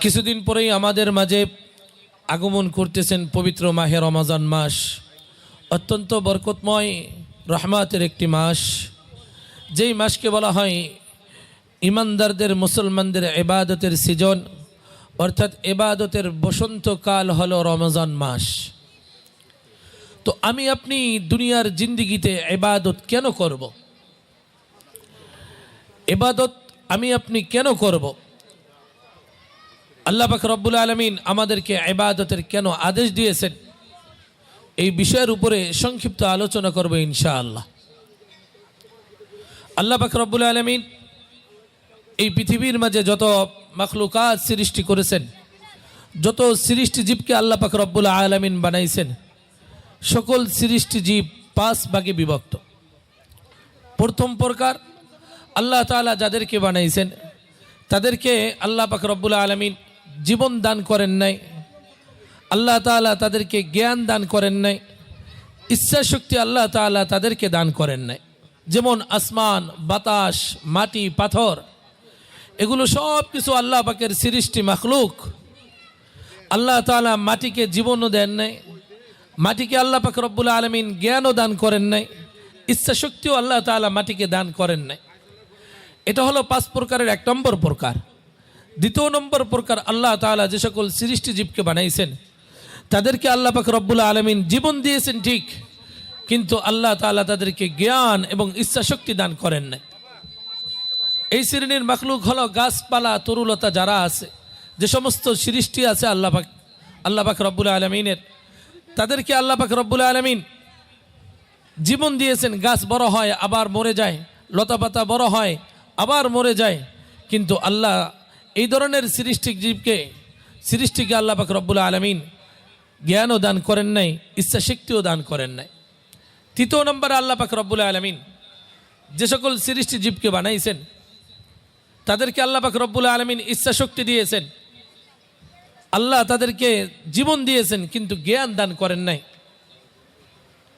কিছুদিন পরেই আমাদের মাঝে আগমন করতেছেন পবিত্র মাহে রমাজান মাস। অত্যন্ত বরকতময়, রহমাতের একটি মাস। যেই মাসকে বলা হয় ইমানদারদের, মুসলমানদের এবাদতের সিজন, অর্থাৎ এবাদতের বসন্তকাল হল রমজান মাস। তো আমি আপনি দুনিয়ার জিন্দিগিতে এবাদত কেন করব? এবাদত আমি আপনি কেন করব? আল্লাহ পাক রব্বুল আলমিন আমাদেরকে এবাদতের কেন আদেশ দিয়েছেন? এই বিষয়ের উপরে সংক্ষিপ্ত আলোচনা করব ইনশাআল্লাহ। আল্লাহ পাক রব্বুল আলমিন এই পৃথিবীর মাঝে যত মখলুকাত সৃষ্টি করেছেন, যত সৃষ্টি জীবকে আল্লাহ পাক রব্বুল আলমিন বানাইছেন, সকল সৃষ্টি জীব পাঁচ ভাগে বিভক্ত। প্রথম প্রকার আল্লাহ তাআলা যাদেরকে বানাইছেন, তাদেরকে আল্লাহ পাক রব্বুল আলমিন জীবন দান করেন নাই। আল্লাহ তাআলা তাদেরকে জ্ঞান দান করেন নাই। ইচ্ছা শক্তি আল্লাহ তাআলা তাদেরকে দান করেন নাই। যেমন আসমান, বাতাস, মাটি, পাথর, এগুলো সব কিছু আল্লাহ পাকের সৃষ্টি মাখলুক। আল্লাহ তাআলা মাটিকে জীবনও দেন নাই। মাটিকে আল্লাহ পাক রব্বুল আলমিন জ্ঞানও দান করেন নাই। ইচ্ছা শক্তিও আল্লাহ তাআলা মাটিকে দান করেন নাই। এটা হলো পাঁচ প্রকারের, এক নম্বর প্রকার। দ্বিতীয় নম্বর প্রকার আল্লাহ তাআলা যে সকল সৃষ্টি জীবকে বানাইছেন, তাদেরকে আল্লাহ পাক রব্বুল আলমিন জীবন দিয়েছেন ঠিক, কিন্তু আল্লাহ তাআলা তাদেরকে জ্ঞান এবং ইচ্ছা শক্তি দান করেন নাই। এই শ্রেণির মাখলুক হলো গাছপালা, তরুলতা যারা আছে, যে সমস্ত সৃষ্টি আছে আল্লাহ পাক আল্লাহ পাক রব্বুল আলমিনের, তাদেরকে আল্লাহ পাক রব্বুল আলমিন জীবন দিয়েছেন, গাছ বড় হয় আবার মরে যায়, লতাপাতা বড় হয় আবার মরে যায়, কিন্তু আল্লাহ এই ধরনের সৃষ্টি জীবকে, সৃষ্টিকে আল্লাহ পাক রব্বুল আলমিন জ্ঞানও দান করেন নাই, ইচ্ছা শক্তিও দান করেন নাই। তৃতীয় নম্বরে আল্লাহ পাক রব্বুল আলমিন যে সকল সৃষ্টি জীবকে বানাইছেন, তাদেরকে আল্লাহ পাক রব্বুল আলমিন ইচ্ছা শক্তি দিয়েছেন। আল্লাহ তাদেরকে জীবন দিয়েছেন, কিন্তু জ্ঞান দান করেন নাই।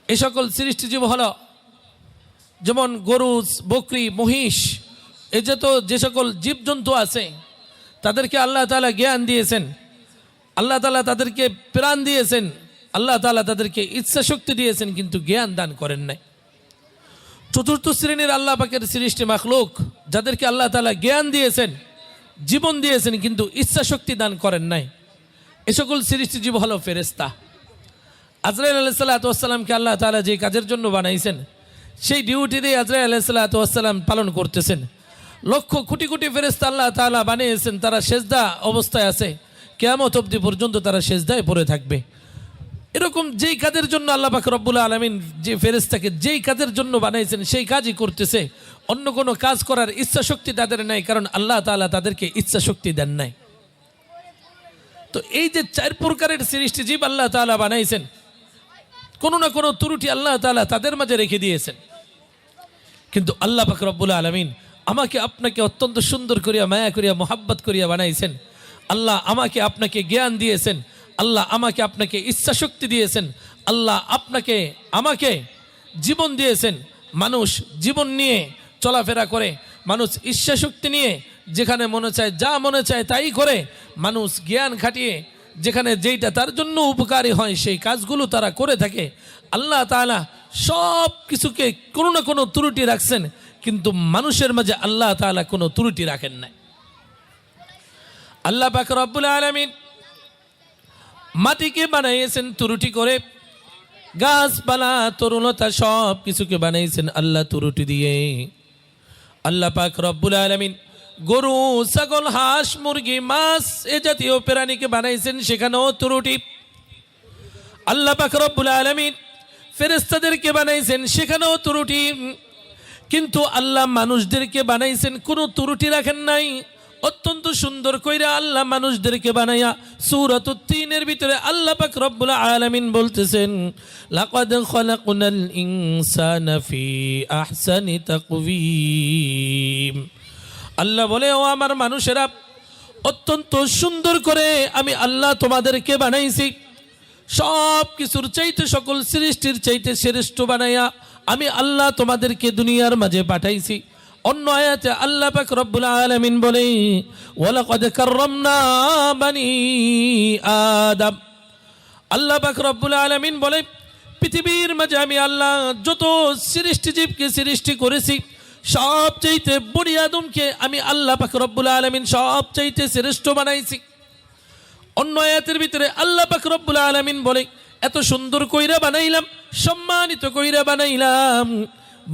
এ সকল সৃষ্টিজীব হল যেমন গরু, বকরি, মহিষ, এ যে তো যে সকল জীবজন্তু আছে তাদেরকে আল্লাহ তালা জ্ঞান দিয়েছেন। আল্লাহ তালা তাদেরকে প্রাণ দিয়েছেন। আল্লাহ তালা তাদেরকে ইচ্ছা শক্তি দিয়েছেন, কিন্তু জ্ঞান দান করেন নাই। চতুর্থ শ্রেণির আল্লাহ পাকের সৃষ্টি মাখলুক, যাদেরকে আল্লাহ তালা জ্ঞান দিয়েছেন, জীবন দিয়েছেন, কিন্তু ইচ্ছা শক্তি দান করেন নাই। এ সকল সৃষ্টি জীব হলো ফেরেস্তা আজরাইল আলাইসাল্লাতামকে আল্লাহ তালা যে কাজের জন্য বানাইছেন, সেই ডিউটিতেই আজরাই আলাইসাল্লাতাম পালন করতেছেন। লক্ষ কোটি কোটি ফেরেস্তা আল্লাহ তালা বানিয়েছেন, তারা সেজদা অবস্থায় আছে। কেয়ামত অবধি পর্যন্ত তারা সেজদায় পড়ে থাকবে। এরকম যেই কাজের জন্য আল্লাহ পাক রব্বুল আলমিন যে ফেরেস্তাকে যেই কাজের জন্য বানাইছেন সেই কাজই করতেছে। অন্য কোনো কাজ করার ইচ্ছা শক্তি তাদের নাই, কারণ আল্লাহ তালা তাদেরকে ইচ্ছা শক্তি দেন নাই। তো এই যে চার প্রকারের সৃষ্টি জীব আল্লাহ তালা বানাইছেন, কোনো না কোনো ত্রুটি আল্লাহ তালা তাদের মাঝে রেখে দিয়েছেন। কিন্তু আল্লাহ পাক রব্বুল আলমিন আমাকে আপনাকে অত্যন্ত সুন্দর করিয়া, মায়া করিয়া, মোহাব্বত করিয়া বানাইছেন। আল্লাহ আমাকে আপনাকে জ্ঞান দিয়েছেন। আল্লাহ আমাকে আপনাকে ইচ্ছা শক্তি দিয়েছেন। আল্লাহ আপনাকে, আমাকে জীবন দিয়েছেন। মানুষ জীবন নিয়ে চলাফেরা করে, মানুষ ইচ্ছা শক্তি নিয়ে যেখানে মনে চায়, যা মনে চায় তাই করে, মানুষ জ্ঞান খাটিয়ে যেখানে যেইটা তার জন্য উপকারী হয়, সেই কাজগুলো তারা করে থাকে। আল্লাহ তাআলা সব কিছুকে কোনো না কোনো ত্রুটি রাখছেন। কিন্তু মানুষের মাঝে আল্লাহ তালা কোনো ত্রুটি রাখেন নাই। আল্লাহ পাক রব্বুল আলামিন মাটিকে বানাইয়েছেন ত্রুটি করে, গাছপালা, তরুণতা সব কিছুকে বানাইছেন আল্লাহ ত্রুটি দিয়ে। আল্লাহ পাক রব্বুল আলামিন গরু, ছাগল, হাঁস, মুরগি, মাছ এ জাতীয় প্রাণীকে বানাইছেন সেখানেও ত্রুটি। আল্লাহ পাক রব্বুল আলামিন ফেরেস্তাদেরকে বানাইছেন সেখানেও ত্রুটি। কিন্তু আল্লাহ মানুষদেরকে বানাইছেন, কোনো ত্রুটি রাখেন নাই। অত্যন্ত সুন্দর কইরা আল্লাহ মানুষদেরকে বানাইয়া সূরাত তিনের ভিতরে আল্লাহ পাক রব্বুল আলামিন বলতেছেন, লাকাদ খলাকনাল ইনসানা ফি আহসানি তাকওয়িম। আল্লাহ বলে, ও আমার মানুষেরা, অত্যন্ত সুন্দর করে আমি আল্লাহ তোমাদেরকে বানাইছি। সব কিছুর চাইতে সকল সৃষ্টির চাইতে শ্রেষ্ঠ বানাইয়া আমি আল্লাহ তোমাদেরকে দুনিয়ার মাঝে পাঠাইছি। অন্য আয়াতে আল্লাহ পাক রব্বুল আলামিন বলে, ওয়ালাকাদ কাররামনা বানি আদম। আল্লাহ পাক রব্বুল আলামিন বলে, পৃথিবীর মাঝে আমি আল্লাহ যত সৃষ্টিজীবকে সৃষ্টি করেছি সব চাইতে বড়ি আদমকে আমি আল্লাহ পাক রব্বুল আলামিন সব চাইতে শ্রেষ্ঠ বানাইছি। অন্য আয়াতের ভিতরে আল্লাহ পাক রব্বুল আলামিন বলে এত সুন্দর কইরা বানাইলাম, সম্মানিত কইরা বানাইলাম।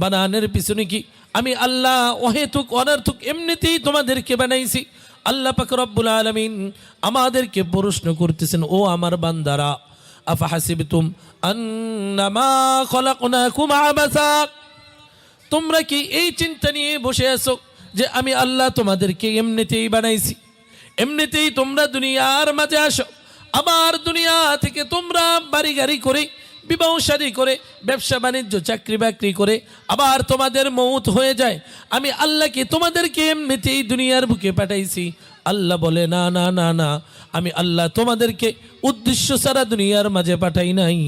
বানানোর পিছনে কি আমি আল্লাহ অহেতুক, অনার্থক এমনিতেই তোমাদেরকে বানাইছি? আল্লাহ পাক রব্বুল আলামিন আমাদেরকে প্রশ্ন করতেছেন, ও আমার বান্দারা আফা হাসিবতুম আন্নামা খলাকনাকুম আবাসা? তোমরা কি এই চিন্তা নিয়ে বসে আছো যে আমি আল্লাহ তোমাদেরকে এমনিতেই বানাইছি? এমনিতেই তোমরা দুনিয়ার মাঝে আসো আবার দুনিয়া থেকে তোমরা বাড়ি গাড়ি করে, বিবাহ করে, ব্যবসা বাণিজ্য, চাকরি বাকরি করে আবার তোমাদের মৌত হয়ে যায়। আমি আল্লাহকে তোমাদেরকে এমনিতেই দুনিয়ার বুকে পাঠাইছি। আল্লাহ বলে, না না না না, আমি আল্লাহ তোমাদেরকে উদ্দেশ্য সারা দুনিয়ার মাঝে পাঠাই নাই।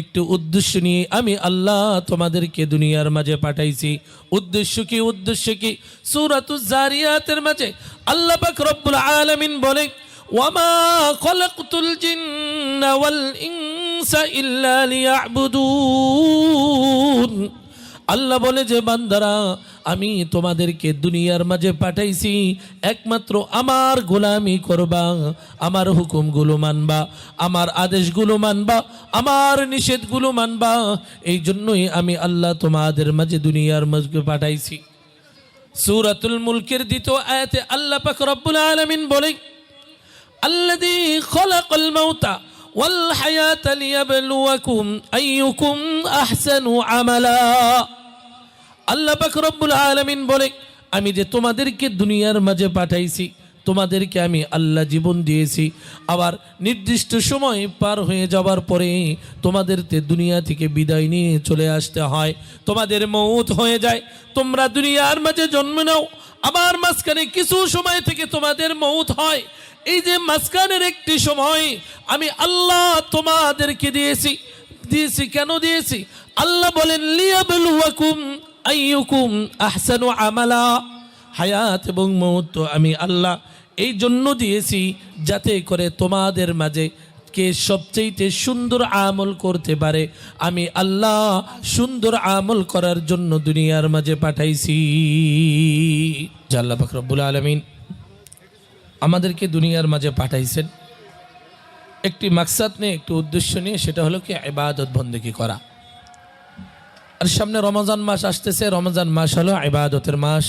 একটু উদ্দেশ্য নিয়ে আমি আল্লাহ তোমাদেরকে দুনিয়ার মাঝে পাঠাইছি। উদ্দেশ্য কি উদ্দেশ্য কি? সুরাতু জারিয়াতের মাঝে আল্লাহ আলামিন বলে খলাকতুল জিন্না ওয়াল ইনসা ইল্লা লিয়াবুদুন আল্লাহ বলে যে, বান্দারা, আমি তোমাদেরকে দুনিয়ার মাঝে পাঠাইছি, একমাত্র আমার গোলামি করবা, আমার হুকুমগুলো মানবা, আমার আদেশগুলো মানবা, আমার নিষেধগুলো মানবা এই জন্যই আমি আল্লাহ তোমাদের মাঝে দুনিয়ার মাঝে পাঠাইছি। সূরাতুল মুলকের দ্বিতীয় আয়াতে আল্লাহ পাক রব্বুল আলামিন বলে আল্লাদি খলাকল মাউতা ওয়াল হায়াত লিয়াবলুয়াকুম আইয়ুকুম আহসানু আমালা। আল্লাহ পাক রব্বুল আলামিন বলে, আমি যে তোমাদেরকে দুনিয়ার মাঝে পাঠাইছি, তোমাদেরকে আমি আল্লাহ জীবন দিয়েছি। আবার নির্দিষ্ট সময় পার হয়ে যাওয়ার পরে তোমাদেরতে দুনিয়া থেকে বিদায় নিয়ে চলে আসতে হয়। তোমাদের মৌত হয়ে যায়, তোমরা দুনিয়ার মাঝে জন্ম নাও। আবার মাঝখানে কিছু সময় থেকে তোমাদের মৌত হয়। এই যে মাঝখানের একটি সময় আমি আল্লাহ তোমাদেরকে দিয়েছি। দিয়েছি কেন দিয়েছি? আল্লাহ বলেন, লিয়াবলুয়াকুম আইয়ুকুম আহসানু আমালা। হায়াত এবং মৌত আমি আল্লাহ এই জন্য দিয়েছি যাতে করে তোমাদের মাঝে কে সবচেয়ে সুন্দর আমল করতে পারে। আমি আল্লাহ সুন্দর আমল করার জন্য দুনিয়ার মাঝে পাঠাইছি। জাল্লা ফখরবুল আলমিন আমাদেরকে দুনিয়ার মাঝে পাঠাইছেন। একটি মাকসাদ নিয়ে, একটি উদ্দেশ্য নিয়ে, সেটা হলো কি ইবাদত বন্দেকি করা। আর সামনে রমজান মাস আসতেছে, রমজান মাস হলো ইবাদতের মাস।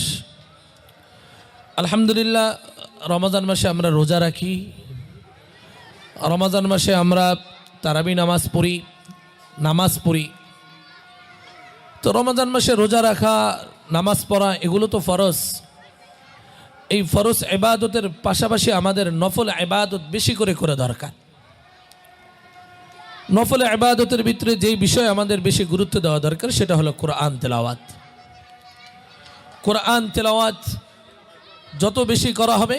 আলহামদুলিল্লাহ, রমজান মাসে আমরা রোজা রাখি। রমজান মাসে আমরা তারাবি নামাজ পড়ি নামাজ পড়ি। তো রমজান মাসে রোজা রাখা, নামাজ পড়া, এগুলো তো ফরজ। এই ফরজ এবাদতের পাশাপাশি আমাদের নফল এবাদত বেশি করে করে দরকার। নফল এবাদতের ভিতরে যেই বিষয় আমাদের বেশি গুরুত্ব দেওয়া দরকার, সেটা হলো কোরআন তেলাওয়াত। কোরআন তেলাওয়াত যত বেশি করা হবে,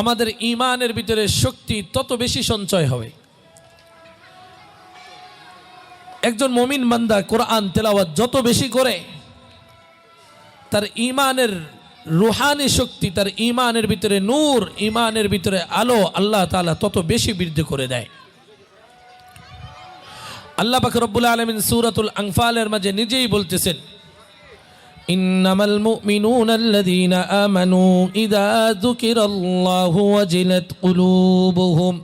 আমাদের ইমানের ভিতরে শক্তি তত বেশি সঞ্চয় হবে। একজন মমিন মান্দা কোরআন তেলাওয়াত যত বেশি করে, তার ইমানের রুহানি শক্তি তার ইমানের ভিতরে নূর ইমানের ভিতরে আলো আল্লাহ তাআলা তত বেশি বৃদ্ধি করে দেয় আল্লাহ পাক রব্বুল আলমিন সুরাতুল আংফালের মাঝে নিজেই বলতেছেন إنما المؤمنون الذين آمنوا إذا ذكر الله وجلت قلوبهم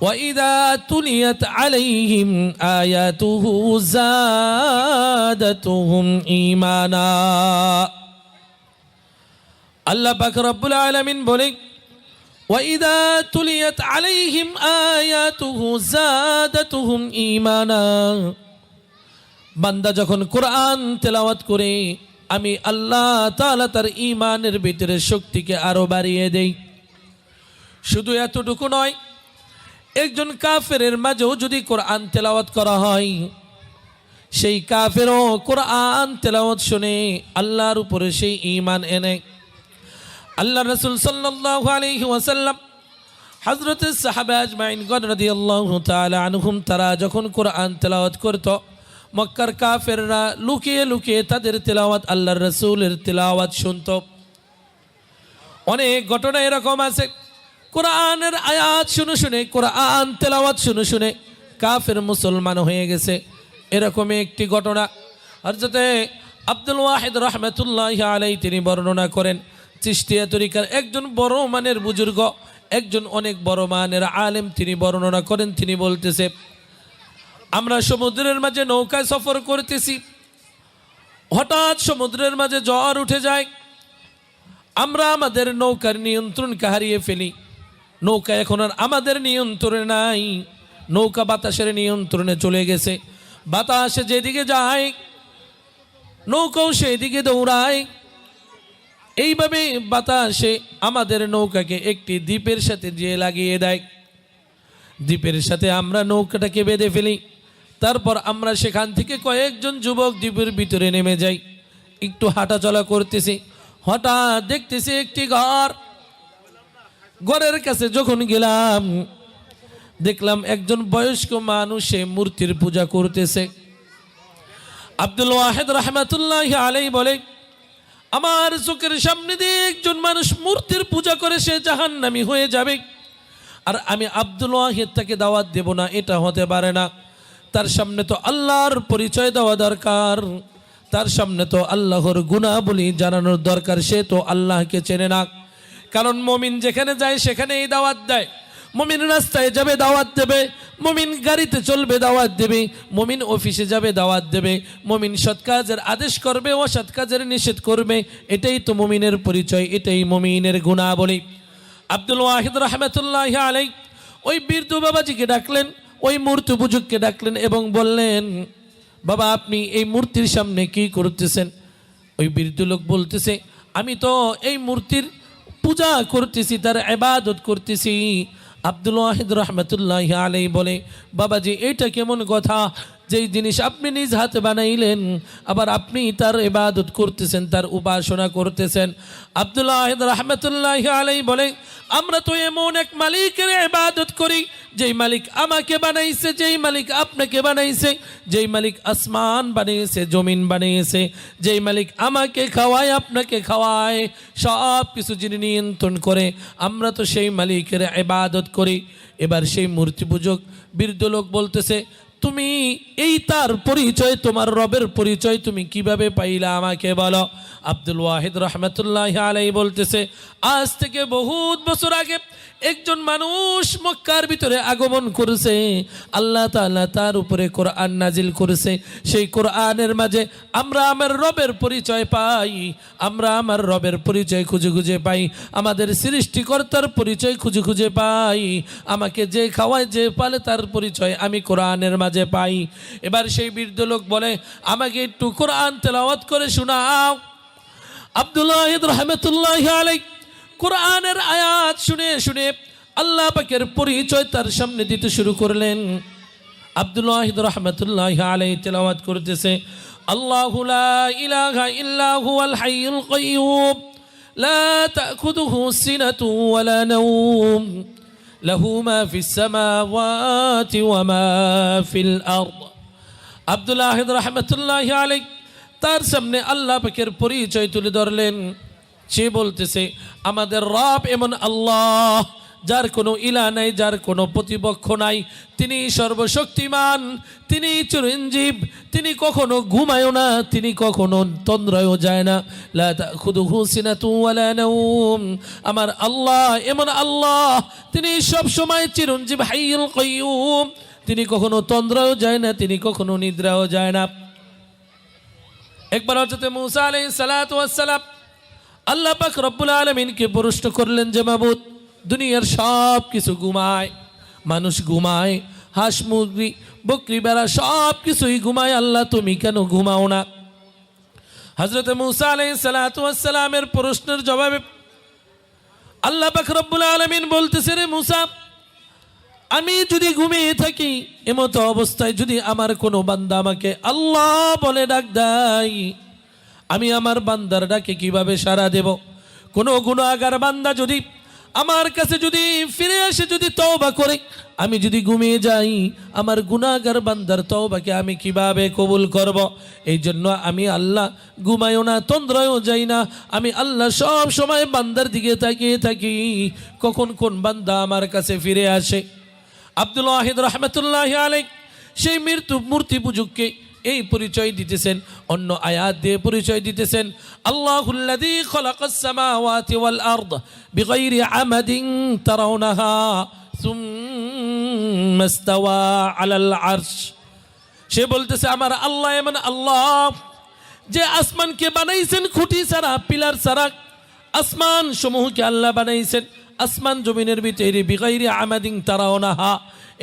وإذا تليت عليهم آياته زادتهم إيمانا আল্লাহ পাক রব্বুল আলামিন বলে وإذا تليت عليهم آياته زادتهم إيمانا বান্দা যখন কোরআন তেলাওয়াত করে আমি আল্লাহ তাআলা তার ঈমানের ভিতরে শক্তিকে আরো বাড়িয়ে দেই শুধু এতটুকু নয় একজন কাফেরের মাঝেও যদি কোরআন তেলাওয়াত করা হয় সেই কাফেরও কোরআন তেলাওয়াত শুনে আল্লাহর উপরে সেই ঈমান এনে আল্লাহ রসুল সাল্লাল্লাহু আলাইহি ওয়াসাল্লাম হযরত সাহাবা আজমাইন গণ রাদিয়াল্লাহু তাআলা আনহুম, তারা যখন কোরআন তেলাওয়াত করত, মক্কার কাফেররা লুকিয়ে লুকিয়ে তাদের তেলাওয়াত আল্লাহর রসুলের তেলাওয়াত শুনত। অনেক ঘটনা এরকম আছে। কোরআনের আয়াত শুনে শুনে, কোরআন তেলাওয়াত শুনে শুনে কাফের মুসলমান হয়ে গেছে। এরকমই একটি ঘটনা। হরজতে আব্দুল ওয়াহিদ রহমতুল্লাহ আলাই তিনি বর্ণনা করেন চিস্তিয়া তরিকার একজন বড় মানের বুজুর্গ, একজন অনেক বড় মানের আলেম, তিনি বর্ণনা করেন, তিনি বলতেছে, আমরা সমুদ্রের মাঝে নৌকায় সফর করতেছি। হঠাৎ সমুদ্রের মাঝে জ্বর উঠে যায়। আমরা আমাদের নৌকার নিয়ন্ত্রণকে হারিয়ে ফেলি। নৌকা এখন আর আমাদের নিয়ন্ত্রণে নাই। নৌকা বাতাসের নিয়ন্ত্রণে চলে গেছে। বাতাসে যেদিকে যায়, নৌকাও সেদিকে দৌড়ায়। এইভাবে বাতাসে আমাদের নৌকাকে একটি দ্বীপের সাথে যে লাগিয়ে দেয়। দ্বীপের সাথে আমরা নৌকাটাকে বেঁধে ফেলি। তারপর আমরা সেখান থেকে কয়েকজন যুবক দ্বীপের ভিতরে নেমে যাই। একটু হাঁটাচলা করতেছি। হঠাৎ দেখতেছি একটি ঘর। ঘরের কাছে যখন গেলাম, দেখলাম একজন বয়স্ক মানুষ মূর্তির পূজা করতেছে। আব্দুল ওয়াহেদ রহমাতুল্লাহ আলাই বলে আমার চোখের সামনে দিয়ে একজন মানুষ মূর্তির পূজা করে সে জাহান্নামি হয়ে যাবে। আর আমি আব্দুল ওয়াহিদ তাকে দাওয়াত দেব না, এটা হতে পারে না। তার সামনে তো আল্লাহর পরিচয় দেওয়া দরকার। তার সামনে তো আল্লাহর গুণাবলী জানানোর দরকার, সে তো আল্লাহকে চেনে না। কারণ মমিন যেখানে যায় সেখানে এই দাওয়াত দেয়। মমিন রাস্তায় যাবে দাওয়াত দেবে, মমিন গাড়িতে চলবে দাওয়াত দেবে, মমিন অফিসে যাবে দাওয়াত দেবে, মমিন সৎ কাজের আদেশ করবে ও সৎ কাজের নিষেধ করবে, এটাই তো মমিনের পরিচয়, এটাই মমিনের গুণাবলী। আব্দুল ওয়াহিদ রহমতুল্লাহ আলাই ওই বীরদু বাবাজিকে ডাকলেন, ওই মূর্তি পুজুককে ডাকলেন এবং বললেন, বাবা, আপনি এই মূর্তির সামনে কি করতেছেন? ওই বীরদু লোক বলতেছে, আমি তো এই মূর্তির পূজা করতেছি, তার এবাদত করতেছি আব্দুল ওয়াহিদ রহমতুল্লাহ আলাই বলে, বাবাজি, এটা কেমন কথা? যেই জিনিস আপনি নিজ হাতে বানাইলেন, আবার আপনি তার ইবাদত করতেছেন, তার উপাসনা করতেছেন। আব্দুল্লাহ রহমতুল্লাহ আলাই বলে, আমরা তো এমন এক মালিকের ইবাদত করি যেই মালিক আমাকে বানাইছে, যেই মালিক আপনাকে বানাইছে, যেই মালিক আসমান বানিয়েছে, জমিন বানিয়েছে, যেই মালিক আমাকে খাওয়ায়, আপনাকে খাওয়ায়, সব কিছু যিনি নিয়ন্ত্রণ করে, আমরা তো সেই মালিকের এবাদত করি। এবার সেই মূর্তি বৃদ্ধ লোক বলতেছে তুমি এই তার পরিচয়, তোমার রবের পরিচয় তুমি কীভাবে পাইলা আমাকে বলো? আব্দুল ওয়াহিদ রহমতুল্লাহ আলাই বলতেছে, আজ থেকে বহুত বছর আগে একজন মানুষ মক্কার ভিতরে আগমন করেছে। আল্লাহ তাআলা তার উপরে কোরআন নাজিল করেছে। সেই কোরআনের মাঝে আমরা আমার রবের পরিচয় পাই। আমরা আমার রবের পরিচয় খুঁজে খুঁজে পাই। আমাদের সৃষ্টিকর্তার পরিচয় খুঁজে খুঁজে পাই। আমাকে যে খাওয়ায়, যে পালে তার পরিচয় আমি কোরআনের মাঝে পাই। এবার সেই বৃদ্ধ লোক বলে, আমাকে একটু কোরআন তেলাওয়াত করে শোনাও। আব্দুল্লাহ রহমতুল্লাহ আলাই কোরআনের আয়াত শুনে শুনে আল্লাহ পাকের পরিচয় তার সামনে দিতে শুরু করলেন। আব্দুল ওয়াহিদ রহমতুল্লাহ আলাই তেলাওয়াত করতেছে, আল্লাহ ইলাহা ইল্লা হুয়াল হাইয়ুল কাইয়্যুম লা তাখুযুহু সিনাতু ওয়ালা নাওম। লাহু মা ফিস সামাওয়াতি ওয়া মা ফিল আরদ আব্দুল ওয়াহিদ রহমতুল্লাহ আলাই তার সামনে আল্লাহ পাকের পরিচয় তুলে ধরলেন। সে বলতেছে, আমাদের রব এমন আল্লাহ যার কোনো ইলা নাই, যার কোনো প্রতিপক্ষ নাই। তিনি সর্বশক্তিমান, তিনি চিরঞ্জীব, তিনি কখনো ঘুমায়ও না, তিনি কখনো তন্দ্রায়ও যায় না। আমার আল্লাহ, এমন আল্লাহ, তিনি সব সময় চিরঞ্জীব হাইয়ুল কাইয়্যুম তিনি কখনো তন্দ্রাও যায় না, তিনি কখনো নিদ্রাও যায় না। একবার হজরত মুসা আলাইহিস সালাতু আল্লাহ পাক রব্বুল আলমিনকে প্রশ্ন করলেন যে, মাবুদ দুনিয়ার সব কিছু ঘুমায়, মানুষ ঘুমায়, হাঁস মুরগি, বকরি, বেড়া সব কিছুই ঘুমায়। আল্লাহ, তুমি কেন ঘুমাও না? হজরত মুসা আলাই সালাতামের প্রশ্নের জবাবে আল্লাহ পাক রব্বুল আলমিন বলতেছে, রে মুসা, আমি যদি ঘুমিয়ে থাকি, এমতো অবস্থায় যদি আমার কোনো বান্দা আমাকে আল্লাহ বলে ডাক দেয়, আমি আমার বান্দার ডাকে কীভাবে সাড়া দেব? কোনো গুণাগার বান্দা যদি আমার কাছে যদি ফিরে আসে যদি তওবা করে, আমি যদি ঘুমিয়ে যাই, আমার গুনাগার বান্দার তওবাকে আমি কীভাবে কবুল করব? এই জন্য আমি আল্লাহ ঘুমায়ও না, তন্দ্রায়ও যাই না, আমি আল্লাহ সব সময় বান্দার দিকে তাকিয়ে থাকি। কখন কোন বান্দা আমার কাছে ফিরে আসে? আব্দুল ওয়াহিদ রহমতুল্লাহ আলাই সেই মৃত্যু, মূর্তি পুজুককে এই পরিচয় দিতেছেন, অন্য আয়াত দিয়ে পরিচয় দিতেছেন, আল্লাহুল্লাযী খালাকাস সামাওয়াতি ওয়াল আরদ বিগাইরি আমাদিন তারাউনাহা সুম্মা ইস্তাওয়া আলাল আরশ। সে বলতেছে, আমার আল্লাহ এমন আল্লাহ যে আসমানকে বানাইছেন খুঁটি ছাড়া, পিলার ছাড়া। আসমান সমূহকে আল্লাহ বানাইছেন। আসমান জমিনের ভিতরে বিগাইরি আমাদিন তারাও নাহা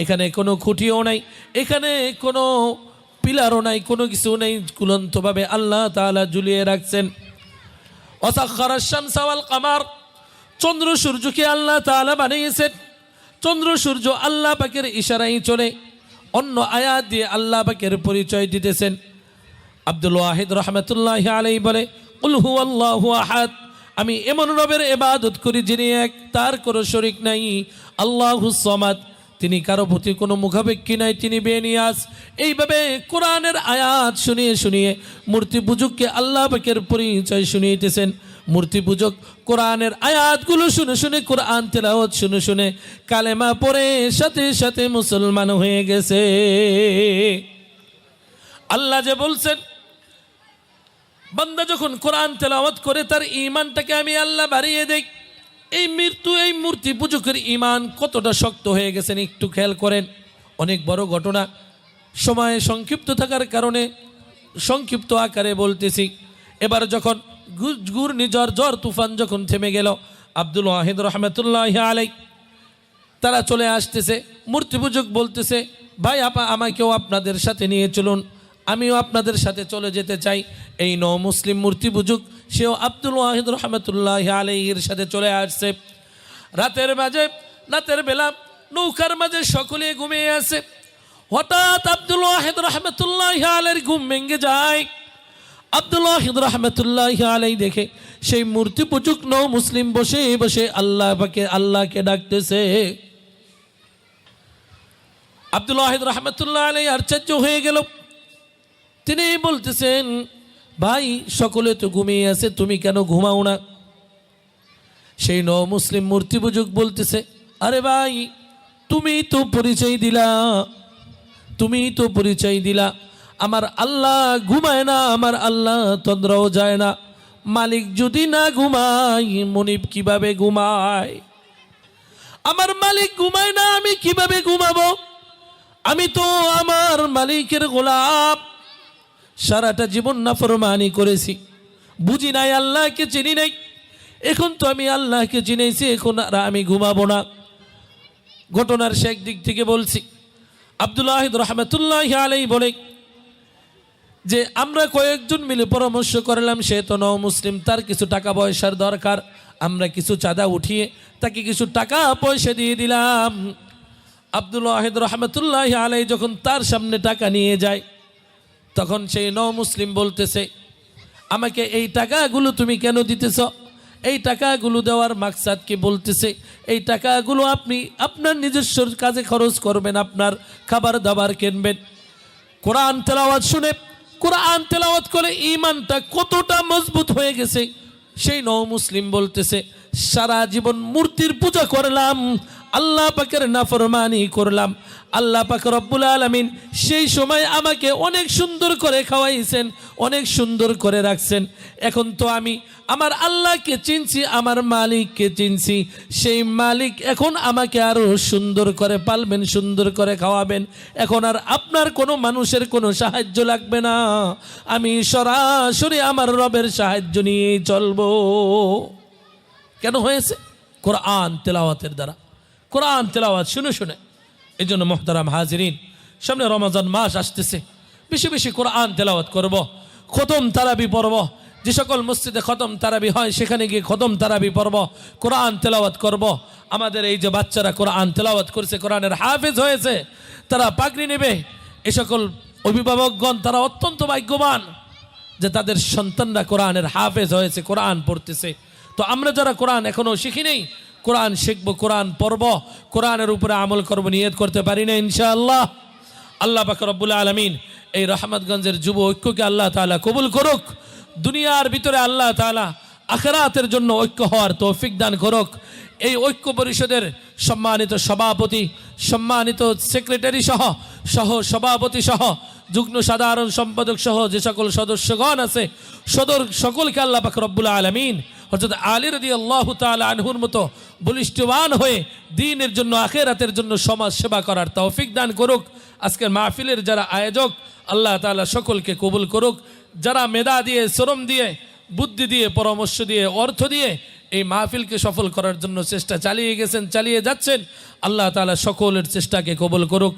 এখানে কোনো খুঁটিও নাই, এখানে কোনো পিলারও নাই, কোনো কিছু নেই, কুলন্তভাবে আল্লাহ তাআলা ঝুলিয়ে রাখছেন। কামার, চন্দ্র সূর্যকে আল্লাহ তাআলা বানিয়েছেন। চন্দ্র সূর্য আল্লাহ পাকের ইশারাই চলে, অন্য আয়াত দিয়ে আল্লাহ পাকের পরিচয় দিতেছেন। আব্দুল ওয়াহিদ রহমতুল্লাহ আলাই বলে উলহু আল্লাহু আহাদ আমি এমন রবের এবাদত করি যিনি এক, তার কোনো শরিক নাই। আল্লাহু সমাদ তিনি কারও প্রতি কোনো মুখাপেক্ষী নাই, তিনি বেনিয়াস এইভাবে কোরআনের আয়াত শুনিয়ে শুনিয়ে মূর্তি পুজুককে আল্লাহ পাকের পরিচয় শুনিয়েতেছেন। মূর্তি পূজক কোরআনের আয়াতগুলো শুনে শুনে, কোরআন তেলাওয়াত শুনে শুনে কালেমা পড়ে সাথে সাথে মুসলমান হয়ে গেছে। আল্লাহ যে বলছেন, বান্দা যখন কোরআন তেলাওয়াত করে তার ইমানটাকে আমি আল্লাহ বাড়িয়ে দেই এই মৃত্যু, এই মূর্তি পুজোকের ইমান কতটা শক্ত হয়ে গেছেন একটু খেয়াল করেন। অনেক বড় ঘটনা। সময়ে সংক্ষিপ্ত থাকার কারণে সংক্ষিপ্ত আকারে বলতেছি। এবার যখন ঘূর্ণিঝড় জ্বর তুফান যখন থেমে গেল, আব্দুল ওয়াহিদ রহমতুল্লাহ আলাই তারা চলে আসতেছে। মূর্তি পূজক বলতেছে, ভাই, আপা, আমাকেও আপনাদের সাথে নিয়ে চলুন। আমিও আপনাদের সাথে চলে যেতে চাই। এই ন মুসলিম মূর্তি পূজক সেও আব্দুল ওয়াহিদ রহমতুল্লাহ আলাইহির সাথে চলে আসছে। রাতের মাঝে, রাতের বেলা নৌকার মাঝে সকলে ঘুমিয়ে আছে। হঠাৎ আব্দুল ওয়াহিদ রহমতুল্লাহ আলের ঘুম ভেঙে যায়। আব্দুল ওয়াহিদ রহমতুল্লাহ আলাই দেখে সেই মূর্তি পূজক নৌ মুসলিম বসে বসে আল্লাহ পাকে, আল্লাহকে ডাকতেছে। আব্দুল ওয়াহিদ রহমতুল্লাহ আলাই আশ্চর্য হয়ে গেল। তিনি বলতেছেন ভাই, সকলে তো ঘুমিয়ে আছে, তুমি কেন ঘুমাও না? সেই ন মুসলিম মূর্তি পুজুক বলতেছে, আরে ভাই, তুমি তো পরিচয় দিলা, তুমি তো পরিচয় দিলা। আমার আল্লাহ ঘুমায় না, আমার আল্লাহ তন্দ্রাও যায় না। মালিক যদি না ঘুমায়, মনিব কীভাবে ঘুমায়? আমার মালিক ঘুমায় না, আমি কীভাবে ঘুমাবো? আমি তো আমার মালিকের গোলাপ সারাটা জীবন নাফরমানি করেছি। বুঝি নাই আল্লাহকে চিনি নাই। এখন তো আমি আল্লাহকে চিনেছি, এখন আর আমি ঘুমাবো না। ঘটনার শেখ দিক থেকে বলছি, আব্দুল্লাহিদ রহমতুল্লাহ আলাই বলে যে, আমরা কয়েকজন মিলে পরামর্শ করলাম, সে তো ন মুসলিম, তার কিছু টাকা পয়সার দরকার, আমরা কিছু চাঁদা উঠিয়ে তাকে কিছু টাকা পয়সা দিয়ে দিলাম। আব্দুল ওয়াহিদ রহমতুল্লাহ আলাই যখন তার সামনে টাকা নিয়ে যায় তখন সেই ন মুসলিম বলতেছে, আমাকে এই টাকাগুলো তুমি কেন দিতেছ? এই টাকাগুলো দেওয়ার মাকসাদ কি বলতেছে? এই টাকাগুলো আপনি আপনার নিজস্ব কাজে খরচ করবেন, আপনার খাবার দাবার কিনবেন। কোরআন তেলাওয়াত শুনে, কোরআন তেলাওয়াত করে ইমানটা কতটা মজবুত হয়ে গেছে, সেই নৌ মুসলিম বলতেছে, সারা জীবন মূর্তির পূজা করলাম আল্লাহ পাকের নাফরমানি করলাম। আল্লাহ পাক রব্বুল আলমিন সেই সময় আমাকে অনেক সুন্দর করে খাওয়াইছেন, অনেক সুন্দর করে রাখছেন। এখন তো আমি আমার আল্লাহকে চিনছি, আমার মালিককে চিনছি। সেই মালিক এখন আমাকে আরও সুন্দর করে পালবেন, সুন্দর করে খাওয়াবেন। এখন আর আপনার কোনো মানুষের কোনো সাহায্য লাগবে না। আমি সরাসরি আমার রবের সাহায্য নিয়েই চলবো। কেন হয়েছে? কোরআন তেলাওয়াতের দ্বারা। কোরআন তেলাওয়াত, শুনে শুনে। এই জন্য মোহতারাম হাজিরিন, সামনে রমজান মাস আসতেছে। বেশি বেশি কোরআন তেলাওয়াত করব। খতম তারাবি পড়ব। যে সকল মসজিদে খতম তারাবি হয়, সেখানে গিয়ে খতম তারাবি পড়ব, কোরআন তেলাওয়াত করব। আমাদের এই যে বাচ্চারা কোরআন তেলাওয়াত করেছে, কোরআনের হাফেজ হয়েছে, তারা পাগড়ি নেবে। এ সকল অভিভাবকগণ, তারা অত্যন্ত ভাগ্যবান যে তাদের সন্তানরা কোরআনের হাফেজ হয়েছে, কোরআন পড়তেছে। তো আমরা যারা কোরআন এখনও শিখি নেই কোরআন শিখব, কোরআন পড়ব, কোরআনের উপরে আমল করব, নিয়ত করতে পারি না ইনশাআল্লাহ। আল্লাহ পাক রব্বুল আলমিন এই রহমতগঞ্জের যুব ঐক্যকে আল্লাহ তালা কবুল করুক, দুনিয়ার ভিতরে আল্লাহ তাআলা আখেরাতের জন্য ঐক্য হওয়ার তৌফিক দান করুক। এই ঐক্য পরিষদের সম্মানিত সভাপতি, সম্মানিত সেক্রেটারি সহ সহ সভাপতি সহ, যুগ্ম সাধারণ সম্পাদক সহ যে সকল সদস্যগণ আছে, সদর সকলকে আল্লাহ পাক রব্বুল আলমিন অর্থাৎ আলী রদি আল্লাহ তালা আনহুর মতো বলিষ্ঠবান হয়ে দিনের জন্য, আখেরাতের জন্য সমাজ সেবা করার তৌফিক দান করুক। আজকের মাহফিলের যারা আয়োজক, আল্লাহ তাআলা সকলকে কবুল করুক। যারা মেধা দিয়ে, শ্রম দিয়ে, বুদ্ধি দিয়ে, পরামর্শ দিয়ে, অর্থ দিয়ে এই মাহফিলকে সফল করার জন্য চেষ্টা চালিয়ে গেছেন, চালিয়ে যাচ্ছেন, আল্লাহ তাআলা সকলের চেষ্টাকে কবুল করুক।